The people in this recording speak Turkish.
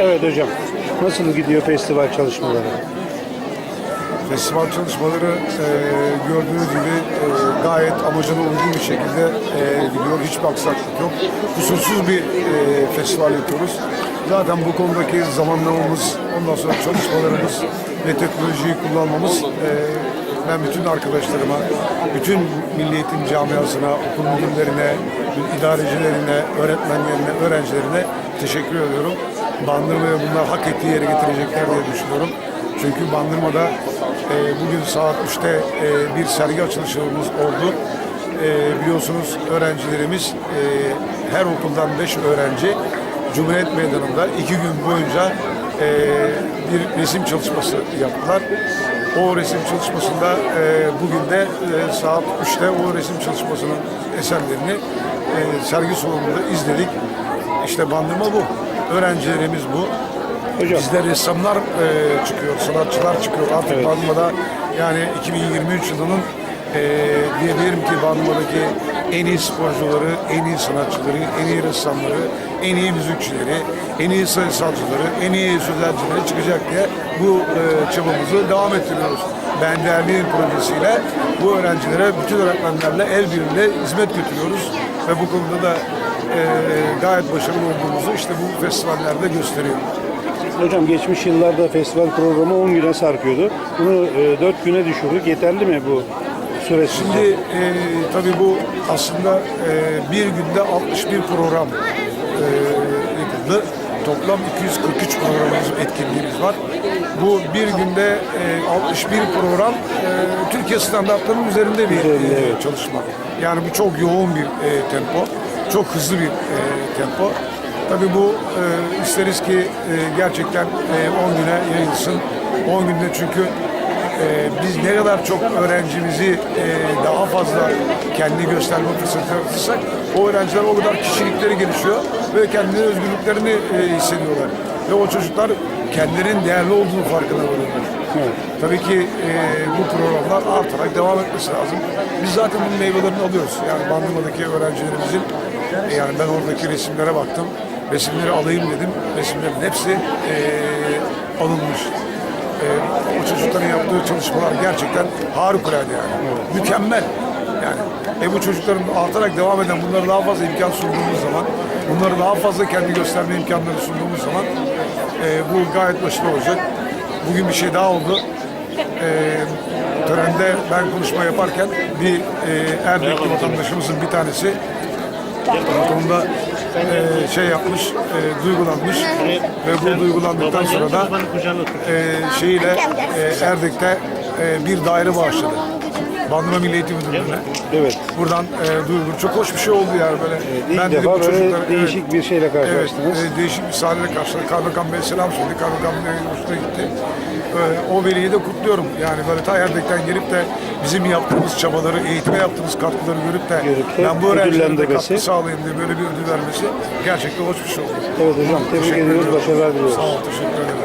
Evet hocam. Nasıl gidiyor festival çalışmaları? Festival çalışmaları e, gördüğünüz gibi e, gayet amacına uygun bir şekilde e, gidiyor. Hiçbir aksaklık yok. Kusursuz bir e, festival yapıyoruz. Zaten bu konudaki zamanlamamız, ondan sonra çalışmalarımız ve teknolojiyi kullanmamız e, ben bütün arkadaşlarıma, bütün Milli Eğitim camiasına, okul müdürlerine, idarecilerine, öğretmenlerine, öğrencilerine teşekkür ediyorum. Bandırma'ya bunlar hak ettiği yere getirecekler diye düşünüyorum. Çünkü Bandırma'da e, bugün saat 3'te e, bir sergi açılışımız oldu. E, biliyorsunuz öğrencilerimiz e, her okuldan 5 öğrenci Cumhuriyet Meydanı'nda iki gün boyunca e, bir resim çalışması yaptılar. O resim çalışmasında e, bugün de e, saat 3'te o resim çalışmasının eserlerini e, sergi salonunda izledik. İşte bandırma bu. Öğrencilerimiz bu. Hocam. Bizde ressamlar e, çıkıyor, sanatçılar çıkıyor. Artık Evet. Bandırma'da yani 2023 yılının e, diyebilirim ki Bandırma'daki en iyi sporcuları, en iyi sanatçıları, en iyi ressamları, en iyi müzikçileri, en iyi sayısalcıları, en iyi sözelcileri çıkacak diye bu e, çabamızı devam ettiriyoruz. Ben Değerliyim projesiyle bu öğrencilere bütün öğretmenlerle el birliğiyle hizmet götürüyoruz ve bu konuda da e, gayet başarılı olduğumuzu işte bu festivallerde gösteriyor. Hocam geçmiş yıllarda festival programı 10 güne sarkıyordu. Bunu 4 güne düşürdük. Yeterli mi bu süreç? Şimdi e, tabii bu aslında e, bir günde 61 program e, yapıldı. Toplam 243 programımız, etkinliğimiz var. Bu bir günde e, 61 program e, Türkiye standartlarının üzerinde bir e, çalışma. Yani bu çok yoğun bir e, tempo, çok hızlı bir e, tempo. Tabii bu e, isteriz ki e, gerçekten e, 10 güne yayılsın. 10 günde çünkü ee, biz ne kadar çok öğrencimizi e, daha fazla kendi gösterme fırsatı yaratırsak o öğrenciler o kadar kişilikleri gelişiyor ve kendi özgürlüklerini e, hissediyorlar. Ve o çocuklar kendilerinin değerli olduğunu farkına varıyorlar. Evet. Tabii ki e, bu programlar artarak devam etmesi lazım. Biz zaten bunun meyvelerini alıyoruz. Yani Bandırma'daki öğrencilerimizin, e, yani ben oradaki resimlere baktım. Resimleri alayım dedim. Resimlerin hepsi e, alınmış. E, o çocukların yaptığı çalışmalar gerçekten harikulade yani. Mükemmel. Yani e bu çocukların artarak devam eden bunlara daha fazla imkan sunduğumuz zaman, bunları daha fazla kendi gösterme imkanları sunduğumuz zaman e, bu gayet başarılı olacak. Bugün bir şey daha oldu. E, törende ben konuşma yaparken bir e, Erdekli vatandaşımızın bir tanesi konuda e, şey yapmış, e, duygulanmış ve bu duygulandıktan sonra da e, şeyiyle e, Erdek'te e, bir daire bağışladı. Bandırma Milli Eğitim Müdürlüğü'ne. Evet. Buradan e, duyulur. Çok hoş bir şey oldu yani böyle. İlk Ben dedim defa bu böyle çocuklara- değişik evet. bir şeyle Evet, karşılaştınız. e, değişik bir sahneyle karşıladık. Kaymakam Bey selam söyledi. Kaymakam Bey hoşuna gitti. E, o veliyi de kutluyorum. Yani böyle ta Erdek'ten gelip de bizim yaptığımız çabaları, eğitime yaptığımız katkıları görüp de Görüp de ben bu öğrencilere de ödüllendirmesi. katkı sağlayayım diye böyle bir ödül vermesi gerçekten hoş bir şey oldu. Evet hocam tebrik ediyoruz. Başarılar diliyoruz. Sağ ol, teşekkür ederim.